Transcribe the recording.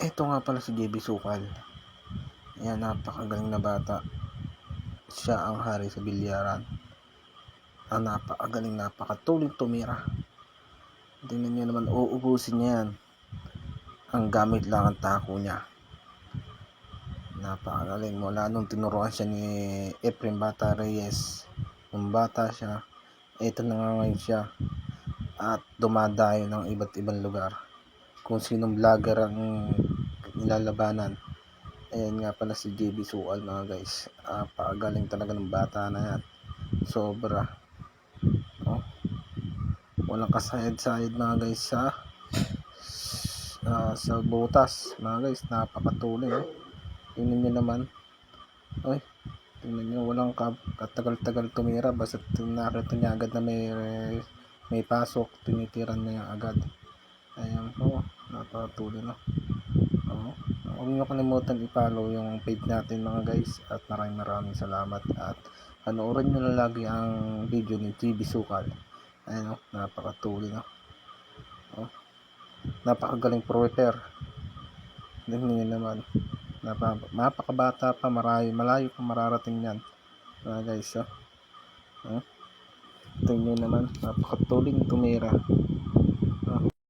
Ito nga pala si JB Sukal. Yan, napakagaling na bata. Siya ang hari sa bilyaran. Ang napakagaling, napakatuling tumira. Tingnan nyo naman, uubusin niya yan. Ang gamit lang ang tako niya. Napakagaling. Mula nung tinuruan siya ni Efrem Bata Reyes. Nung bata siya, ito na nga ngayon siya. At dumadayo ng iba't ibang lugar. Kung sinong vlogger ang nilalabanan. Ayan nga pala si JB Sual mga guys. Ah, pakagaling talaga ng bata na yan. Sobra. Oh. Walang kasayad-sayad mga guys sa ah, sa butas mga guys. Napakatuloy. Oh. Tingnan nyo naman. Oy. Tingnan nyo. Walang ka- katagal-tagal tumira. Basta nakita niya agad na may may pasok. Tinitiran niya agad. Ayan po. Napakatuloy no. Huwag niyo kalimutan i-follow yung page natin mga guys at maraming maraming salamat at panoorin niyo na lagi ang video ni GB Sukal. Ayun oh, napakatuloy no. Oh. Napakagaling prepare. Tingnan niyo naman. Napa, napakabata pa, marayo, malayo pa mararating yan. Mga guys, oh. Oh. Tingnan niyo naman, napakatuling tumira.